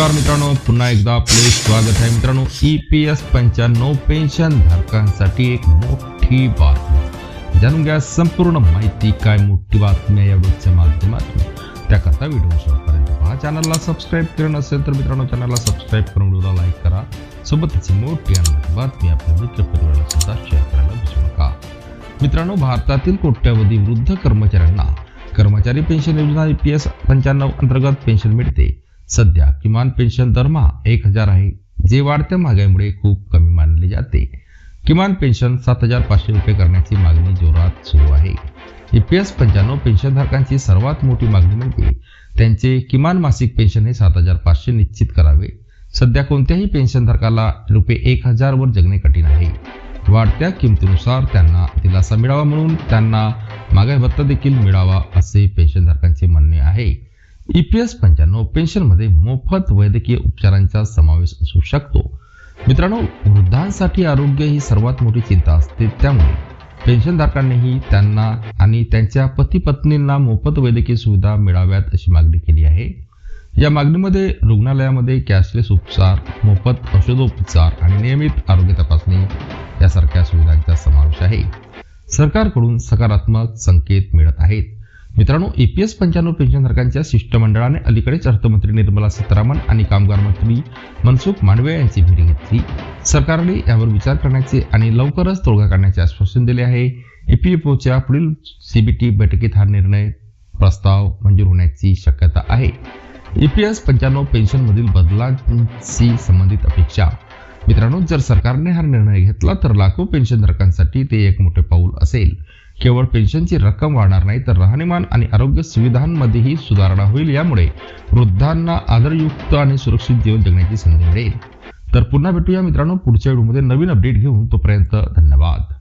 नमस्कार मित्रांनो पुन्हा एकदा आपले स्वागत आहे मित्रांनो. ई पी एस पंच्याण्णव पेन्शन धारकांसाठी एक मोठी बातमी. जाणून घ्या संपूर्ण माहिती काय मोठी बातमी आहे या व्हिडिओच्या माध्यमातून. त्याकरता व्हिडिओ शेवटपर्यंत पहा. चॅनलला सबस्क्राईब केलं नसेल तर मित्रांनो चॅनलला सबस्क्राईब करून व्हिडिओला लाईक करा. सोबतच मोठी आणि बातमी आपल्या मित्र परिवाराला सुद्धा शेअर करायला विसरू नका. मित्रांनो भारतातील कोट्यावधी वृद्ध कर्मचाऱ्यांना कर्मचारी पेन्शन योजना ई पी एस पंच्याण्णव अंतर्गत पेन्शन मिळते. सध्या किमान पेन्शन दरमहा एक हजार आहे जे वाढत्या महागाईमुळे खूप कमी मानले जाते. किमान पेन्शन सात हजार पाचशे रुपये करण्याची मागणी जोरात सुरू आहे. ई पी एस पंच्याण्णव पेन्शनधारकांची सर्वात मोठी मागणी म्हणजे त्यांचे किमान मासिक पेन्शन हे सात हजार पाचशे निश्चित करावे. सध्या कोणत्याही पेन्शनधारकाला रुपये एक हजारवर जगणे कठीण आहे. वाढत्या किमतीनुसार त्यांना दिलासा मिळावा म्हणून त्यांना महागाई भत्ता देखील मिळावा असे पेन्शनधारकांचे म्हणणे आहे. ई पी एस पंच्याण्णव पेन्शनमध्ये मोफत वैद्यकीय उपचारांचा समावेश असू शकतो. मित्रांनो वृद्धांसाठी आरोग्य ही सर्वात मोठी चिंता असते. त्यामुळे पेन्शनधारकांनीही त्यांना आणि त्यांच्या पती पत्नींना मोफत वैद्यकीय सुविधा मिळाव्यात अशी मागणी केली आहे. या मागणीमध्ये रुग्णालयामध्ये कॅशलेस उपचार मोफत औषधोपचार आणि नियमित आरोग्य तपासणी यासारख्या सुविधांचा समावेश आहे. सरकारकडून सकारात्मक संकेत मिळत आहेत. मित्रांनो ईपीएस पंच्याण्णव पेन्शनधारकांच्या शिष्टमंडळाने अलीकडेच अर्थमंत्री निर्मला सीतारामन आणि कामगार मंत्री मनसुख मांडवे यांची भेट घेतली. सरकारने यावर विचार करण्याचे आणि लवकरच तोडगा काढण्याचे आश्वासन दिले आहे. ईपीएफओच्या पुढील सीबीटी बैठकीत हा निर्णय प्रस्ताव मंजूर होण्याची शक्यता आहे. ईपीएस पंच्याण्णव पेन्शनमधील बदलांशी संबंधित अपेक्षा. मित्रांनो जर सरकारने हा निर्णय घेतला तर लाखो पेन्शनधारकांसाठी ते एक मोठे पाऊल असेल. केवळ पेन्शनची रक्कम वाढणार नाही तर राहणीमान आणि आरोग्य सुविधांमध्येही सुधारणा होईल. यामुळे वृद्धांना आदरयुक्त आणि सुरक्षित जीवन जगण्याची संधी मिळेल. तर पुन्हा भेटूया मित्रांनो पुढच्या व्हिडिओमध्ये नवीन अपडेट घेऊन. तोपर्यंत धन्यवाद.